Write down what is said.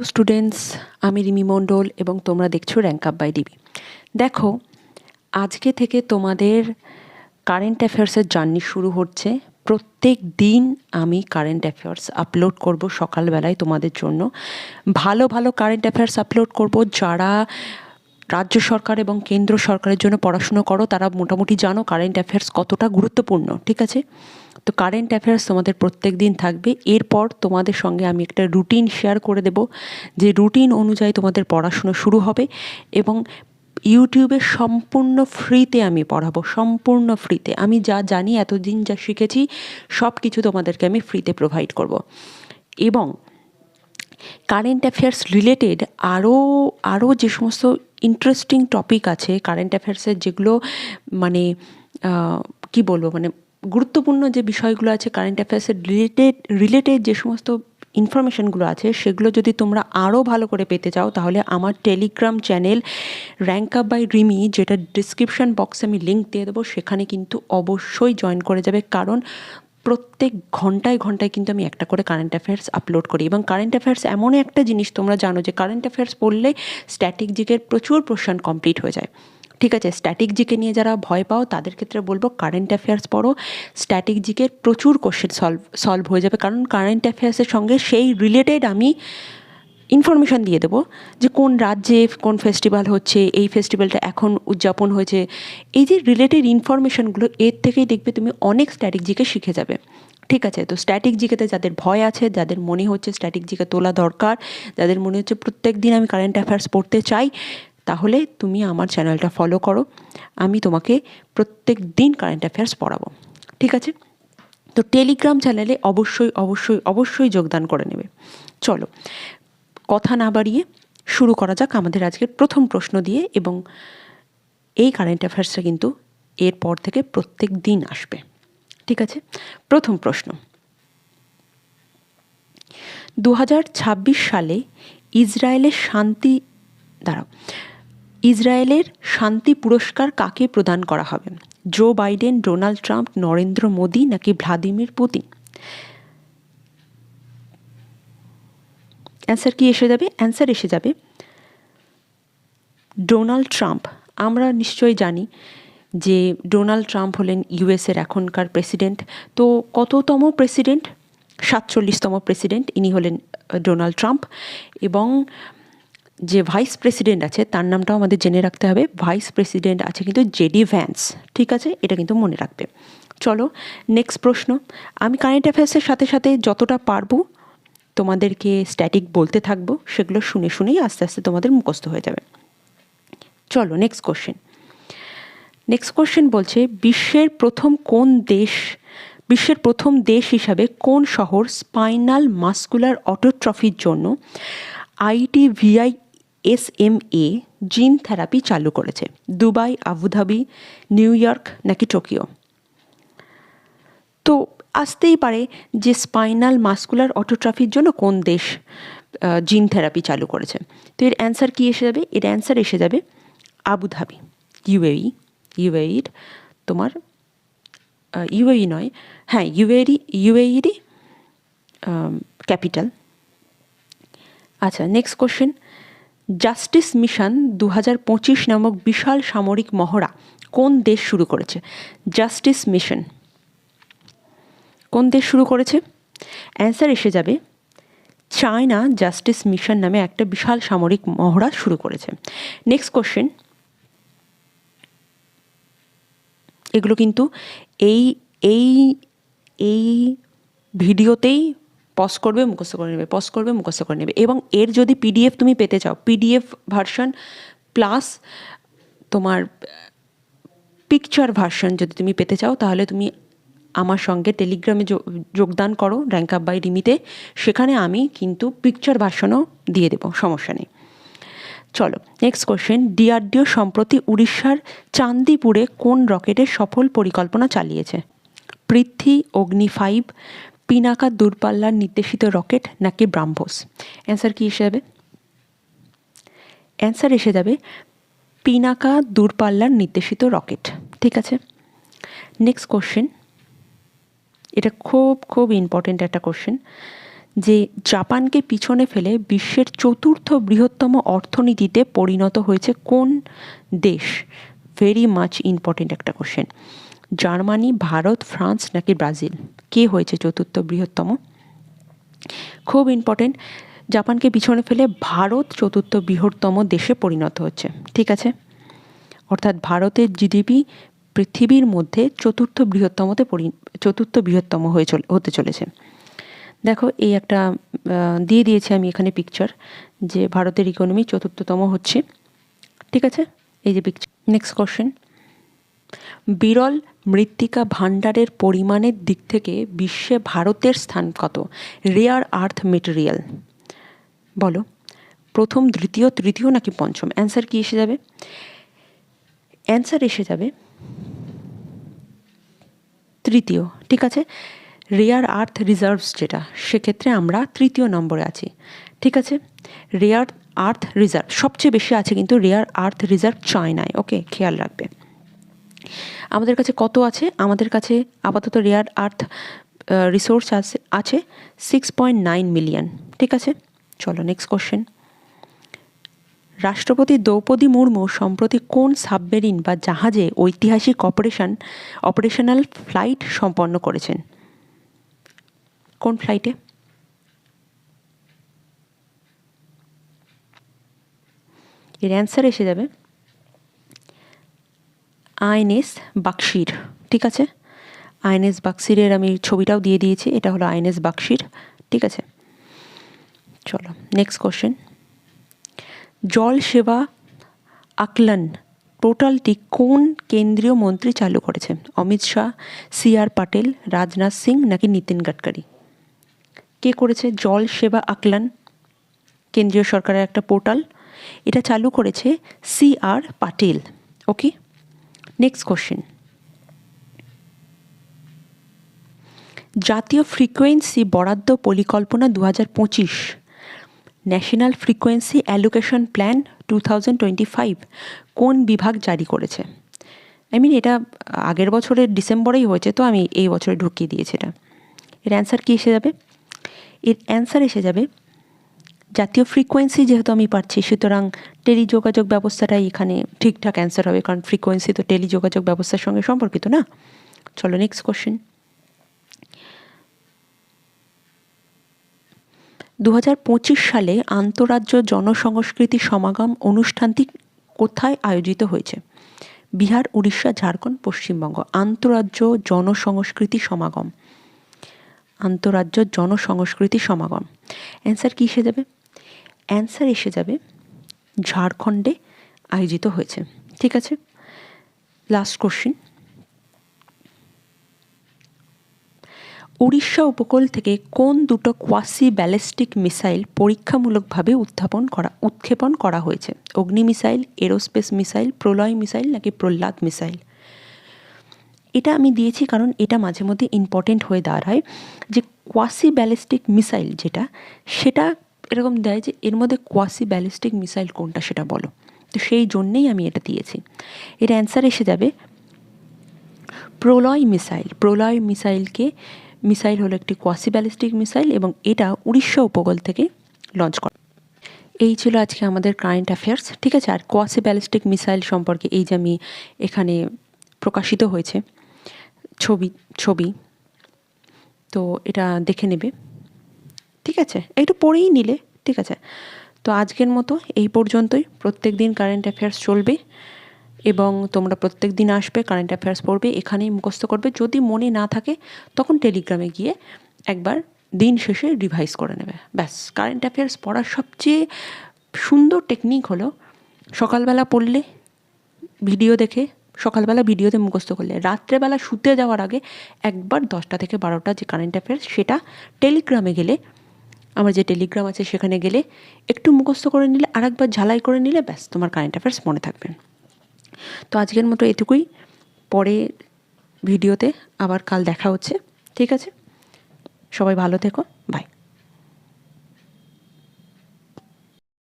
Students আমি রিমি মণ্ডল এবং তোমরা দেখছ র্যাঙ্ক আপ বাই ডিবি দেখো, আজকে থেকে তোমাদের কারেন্ট অ্যাফেয়ার্সের জার্নি শুরু হচ্ছে। প্রত্যেক দিন আমি কারেন্ট অ্যাফেয়ার্স আপলোড করব সকালবেলায় তোমাদের জন্য। ভালো ভালো কারেন্ট অ্যাফেয়ার্স আপলোড করব। যারা রাজ্য সরকার এবং কেন্দ্র সরকারের জন্য পড়াশুনো করো, তারা মোটামুটি জানো কারেন্ট অ্যাফেয়ার্স কতটা গুরুত্বপূর্ণ, ঠিক আছে? তো কারেন্ট অ্যাফেয়ার্স তোমাদের প্রত্যেক দিন থাকবে। এরপর তোমাদের সঙ্গে আমি একটা রুটিন শেয়ার করে দেব, যে রুটিন অনুযায়ী তোমাদের পড়াশুনো শুরু হবে এবং ইউটিউবে সম্পূর্ণ ফ্রিতে আমি পড়াবো, সম্পূর্ণ ফ্রিতে আমি যা জানি, এতদিন যা শিখেছি সব কিছু তোমাদেরকে আমি ফ্রিতে প্রোভাইড করব। এবং কারেন্ট অ্যাফেয়ার্স রিলেটেড আরও আরও যে সমস্ত ইন্টারেস্টিং টপিক আছে কারেন্ট অ্যাফেয়ার্সের যেগুলো মানে কি বলব মানে গুরুত্বপূর্ণ যে বিষয়গুলো আছে কারেন্ট অ্যাফেয়ার্সের রিলেটেড রিলেটেড যে সমস্ত ইনফরমেশানগুলো আছে, সেগুলো যদি তোমরা আরও ভালো করে পেতে চাও, তাহলে আমার Telegram channel rank up by Rimi যেটা ডিসক্রিপশান বক্সে আমি লিঙ্ক দিয়ে দেবো, সেখানে কিন্তু অবশ্যই জয়েন করে যাবে। কারণ প্রত্যেক ঘন্টায় ঘন্টায় কিন্তু আমি একটা করে কারেন্ট অ্যাফেয়ার্স আপলোড করি। এবং কারেন্ট অ্যাফেয়ার্স এমন একটা জিনিস তোমরা জানো যে কারেন্ট অ্যাফেয়ার্স পড়লে স্ট্যাটিক জিকের প্রচুর পোর্শন কমপ্লিট হয়ে যায়। ঠিক আছে স্ট্যাটিক জিকে নিয়ে যারা ভয় পাও, তাদের ক্ষেত্রে বলব কারেন্ট অ্যাফেয়ার্স পড়ো। স্ট্যাটিক জিকের প্রচুর কোশ্চেন সলভ সলভ হয়ে যাবে। কারণ কারেন্ট অ্যাফেয়ার্সের সঙ্গে সেই রিলেটেড আমি ইনফরমেশান দিয়ে দেবো যে কোন রাজ্যে কোন ফেস্টিভ্যাল হচ্ছে, এই ফেস্টিভ্যালটা এখন উদযাপন হয়েছে। এই যে রিলেটেড ইনফরমেশানগুলো এর থেকেই দেখবে তুমি অনেক স্ট্যাটিক জিকে শিখে যাবে। ঠিক আছে, তো স্ট্যাটিক জিকেতে যাদের ভয় আছে, যাদের মনে হচ্ছে স্ট্যাটিক জিকে তোলা দরকার, যাদের মনে হচ্ছে প্রত্যেক দিন আমি কারেন্ট অ্যাফেয়ার্স পড়তে চাই তাহলে তুমি আমার চ্যানেলটা ফলো করো। আমি তোমাকে প্রত্যেক দিন কারেন্ট অ্যাফেয়ার্স পড়াবো। ঠিক আছে? তো টেলিগ্রাম চ্যানেলে অবশ্যই অবশ্যই অবশ্যই যোগদান করে নেবে। চলো, কথা না বাড়িয়ে শুরু করা যাক আমাদের আজকের প্রথম প্রশ্ন দিয়ে এবং এই কারেন্ট অ্যাফেয়ার্সটা কিন্তু এরপর থেকে প্রত্যেক দিন আসবে। ঠিক আছে? প্রথম প্রশ্ন। দু হাজার ছাব্বিশ সালে ইসরায়েলের শান্তি, দাঁড়াও। ইসরায়েলের শান্তি পুরস্কার কাকে প্রদান করা হবে? Joe Biden, Donald Trump, Narendra Modi নাকি ভ্লাদিমির পুতিন? অ্যান্সার কি এসে যাবে? অ্যান্সার এসে যাবে, ডোনাল্ড ট্রাম্প। আমরা নিশ্চয়ই জানি যে ডোনাল্ড ট্রাম্প হলেন ইউএসের এখনকার প্রেসিডেন্ট। তো কততম প্রেসিডেন্ট? সাতচল্লিশতম প্রেসিডেন্ট, ইনি হলেন ডোনাল্ড ট্রাম্প। এবং যে ভাইস প্রেসিডেন্ট আছে, তার নামটাও আমাদের জেনে রাখতে হবে। ভাইস প্রেসিডেন্ট আছে কিন্তু জেডি ভ্যান্স ঠিক আছে? এটা কিন্তু মনে রাখবে। চলো নেক্সট প্রশ্ন। আমি কারেন্ট অ্যাফেয়ার্সের সাথে সাথে যতটা পারব তোমাদেরকে স্ট্যাটিক বলতে থাকব, সেগুলো শুনে শুনেই আস্তে আস্তে তোমাদের মুখস্থ হয়ে যাবে। চলো নেক্সট কোশ্চেন নেক্সট কোশ্চেন বলছে, বিশ্বের প্রথম কোন দেশ, বিশ্বের প্রথম দেশ হিসাবে কোন শহর স্পাইনাল মাস্কুলার অটোট্রফির জন্য আইটিভিআই এস এম এ জিন থেরাপি চালু করেছে, Dubai, Abu Dhabi, New York নাকি টোকিও। তো আসতেই পারে যে স্পাইনাল মাস্কুলার অটোট্রফির জন্য কোন দেশ জিন থেরাপি চালু করেছে। তো এর অ্যান্সার কী এসে যাবে? এর অ্যান্সার এসে যাবে আবুধাবি। ইউএই, ইউএইর তোমার ইউএই নয় হ্যাঁ ইউএরই ইউএইরই ক্যাপিটাল। আচ্ছা নেক্সট কোশ্চেন জাস্টিস মিশন দু হাজার পঁচিশ নামক বিশাল সামরিক মহড়া কোন দেশ শুরু করেছে? Justice mission. কোন দেশ শুরু করেছে? অ্যান্সার এসে যাবে, চায়না জাস্টিস মিশন নামে একটা বিশাল সামরিক মহড়া শুরু করেছে। নেক্সট কোশ্চেন এগুলো কিন্তু এই এই এই ভিডিওতেই পজ করবে, মুখস্থ করে নেবে পজ করবে, মুখস্থ করে নেবে। এবং এর যদি পিডিএফ তুমি পেতে চাও পিডিএফ ভার্সন প্লাস তোমার পিকচার ভার্সন যদি তুমি পেতে চাও, তাহলে তুমি আমার সঙ্গে টেলিগ্রামে যোগদান করো র্যাঙ্ক আপ বাই রিমিতে সেখানে আমি কিন্তু পিকচার ভার্সনও দিয়ে দেবো, সমস্যা নেই। চলো নেক্সট কোশ্চেন ডিআরডিও সম্প্রতি উড়িষ্যার চান্দিপুরে কোন রকেটের সফল পরিকল্পনা চালিয়েছে? পৃথ্বী, অগ্নি ফাইভ পিনাকা দূরপাল্লার নির্দেশিত রকেট নাকি ব্রাহ্মস? অ্যান্সার কী যাবে? অ্যান্সার এসে যাবে, পিনাকা দূরপাল্লার নির্দেশিত রকেট। ঠিক আছে? নেক্সট কোশ্চেন এটা খুব খুব ইম্পর্টেন্ট একটা কোশ্চেন যে জাপানকে পিছনে ফেলে বিশ্বের চতুর্থ বৃহত্তম অর্থনীতিতে পরিণত হয়েছে কোন দেশ? ভেরি মাচ ইম্পর্টেন্ট একটা কোশ্চেন জার্মানি, ভারত, ফ্রান্স নাকি ব্রাজিল? কে হয়েছে চতুর্থ বৃহত্তম? খুব ইম্পর্টেন্ট জাপানকে পিছনে ফেলে ভারত চতুর্থ বৃহত্তম দেশে পরিণত হচ্ছে। ঠিক আছে? অর্থাৎ ভারতের জিডিপি পৃথিবীর মধ্যে চতুর্থ বৃহত্তমতে পরি, চতুর্থ বৃহত্তম হয়ে চলে, হতে চলেছে। দেখো, এই একটা দিয়ে দিয়েছি আমি এখানে পিকচার যে ভারতের ইকোনমি চতুর্থতম হচ্ছে। ঠিক আছে? এই যে পিকচার নেক্সট কোশ্চেন বিরল মৃত্তিকা ভাণ্ডারের পরিমাণের দিক থেকে বিশ্বে ভারতের স্থান কত? রেয়ার আর্থ মেটেরিয়াল বলো। প্রথম, দ্বিতীয়, তৃতীয় নাকি পঞ্চম? অ্যান্সার কি এসে যাবে? অ্যান্সার এসে যাবে তৃতীয়। ঠিক আছে? রেয়ার আর্থ রিজার্ভস যেটা, সেক্ষেত্রে আমরা তৃতীয় নম্বরে আছি। ঠিক আছে? রেয়ার আর্থ রিজার্ভ সবচেয়ে বেশি আছে কিন্তু রেয়ার আর্থ রিজার্ভ চায়নায় ওকে খেয়াল রাখবে। আমাদের কাছে কত আছে? আমাদের কাছে আপাতত রেয়ার আর্থ রিসোর্স আছে আছে সিক্স পয়েন্ট নাইন মিলিয়ন ঠিক আছে? চলো নেক্সট কোশ্চেন রাষ্ট্রপতি দ্রৌপদী মুর্মু সম্প্রতি কোন সাবমেরিন বা জাহাজে ঐতিহাসিক অপারেশন অপারেশনাল ফ্লাইট সম্পন্ন করেছেন? কোন ফ্লাইটে এর অ্যান্সার এসে যাবে। আইএনএস বাক্সির ঠিক আছে? আইএনএস বাক্সিরের আমি ছবিটাও দিয়ে দিয়েছি, এটা হলো আইএনএস বাক্সির ঠিক আছে? চলো নেক্সট কোশ্চেন জল সেবা আকলন পোর্টালটি কোন কেন্দ্রীয় মন্ত্রী চালু করেছে অমিত শাহ, সি আর পাটেল, রাজনাথ সিং নাকি নীতিন গাডকারি? কে করেছে জল সেবা আকলন? কেন্দ্রীয় সরকারের একটা পোর্টাল। এটা চালু করেছে C R Patil okay next question জাতীয় ফ্রিকোয়েন্সি বরাদ্দ পরিকল্পনা দু হাজার পঁচিশ। National frequency allocation plan two thousand twenty five কোন বিভাগ জারি করেছে? আই মিন এটা আগের বছরের ডিসেম্বরেই হয়েছে, তো আমি এই বছরে ঢুকিয়ে দিয়েছি এটা। এর অ্যান্সার কী এসে যাবে? এর অ্যান্সার এসে যাবে জাতীয় ফ্রিকোয়েন্সি যেহেতু আমি পাচ্ছি সুতরাং টেলিযোগাযোগ ব্যবস্থাটাই এখানে ঠিকঠাক অ্যান্সার হবে, কারণ ফ্রিকোয়েন্সি তো টেলিযোগাযোগ ব্যবস্থার সঙ্গে সম্পর্কিত না। চলো নেক্সট কোশ্চেন দু হাজার পঁচিশ সালে আন্তরাজ্য জনসংস্কৃতি সমাগম অনুষ্ঠানটি কোথায় আয়োজিত হয়েছে? বিহার, উড়িষ্যা, ঝাড়খণ্ড, পশ্চিমবঙ্গ। আন্তরাজ্য জনসংস্কৃতি সমাগম। আন্তরাজ্য জনসংস্কৃতি সমাগম। অ্যান্সার কী এসে যাবে অ্যান্সার এসে যাবে ঝাড়খণ্ডে আয়োজিত হয়েছে। ঠিক আছে? লাস্ট কোশ্চিন উড়িষ্যা উপকূল থেকে কোন দুটো কোয়াসি ব্যালিস্টিক মিসাইল পরীক্ষামূলকভাবে উত্থাপন করা, উৎক্ষেপণ করা হয়েছে? Agni missile aerospace missile Pralay missile নাকি প্রহ্লাদ মিসাইল এটা আমি দিয়েছি কারণ এটা মাঝে মধ্যে ইম্পর্টেন্ট হয়ে দাঁড়ায় যে কোয়াসি ব্যালিস্টিক মিসাইল যেটা, সেটা এরকম দেয় যে এর মধ্যে কোয়াসি ব্যালিস্টিক মিসাইল কোনটা সেটা বলো। তো সেই জন্যেই আমি এটা দিয়েছি। এর অ্যান্সার এসে যাবে, প্রলয় মিসাইল প্রলয় মিসাইলকে মিসাইল হলো একটি কোয়াসি ব্যালিস্টিক মিসাইল এবং এটা উড়িষ্যা উপকূল থেকে লঞ্চ করা। এই ছিল আজকে আমাদের কারেন্ট অ্যাফেয়ার্স ঠিক আছে? আর কোয়াসি ব্যালিস্টিক মিসাইল সম্পর্কে এই যে আমি এখানে প্রকাশিত হয়েছে, ছবি ছবি, তো এটা দেখে নেবে। ঠিক আছে? একটু পড়েই নিলে, ঠিক আছে? তো আজকের মতো এই পর্যন্তই। প্রত্যেক দিন কারেন্ট অ্যাফেয়ার্স চলবে এবং তোমরা প্রত্যেক দিন আসবে কারেন্ট অ্যাফেয়ার্স পড়বে, এখানেই মুখস্থ করবে। যদি মনে না থাকে, তখন টেলিগ্রামে গিয়ে একবার দিন শেষে রিভাইজ করে নেবে। ব্যাস কারেন্ট অ্যাফেয়ার্স পড়ার সবচেয়ে সুন্দর টেকনিক হলো সকালবেলা পড়লে ভিডিও দেখে, সকালবেলা ভিডিওতে মুখস্থ করলে। রাত্রেবেলা শুতে যাওয়ার আগে একবার দশটা থেকে বারোটা যে কারেন্ট অ্যাফেয়ার্স সেটা টেলিগ্রামে গেলে আমার যে টেলিগ্রাম আছে সেখানে গেলে একটু মুখস্থ করে নিলে আরেকবার ঝালাই করে নিলে ব্যাস, তোমার কারেন্ট অ্যাফেয়ার্স মনে থাকবে। তো আজকের মতো এটুকুই। পরে ভিডিওতে আবার কাল দেখা হচ্ছে, ঠিক আছে? সবাই ভালো থেকো বাই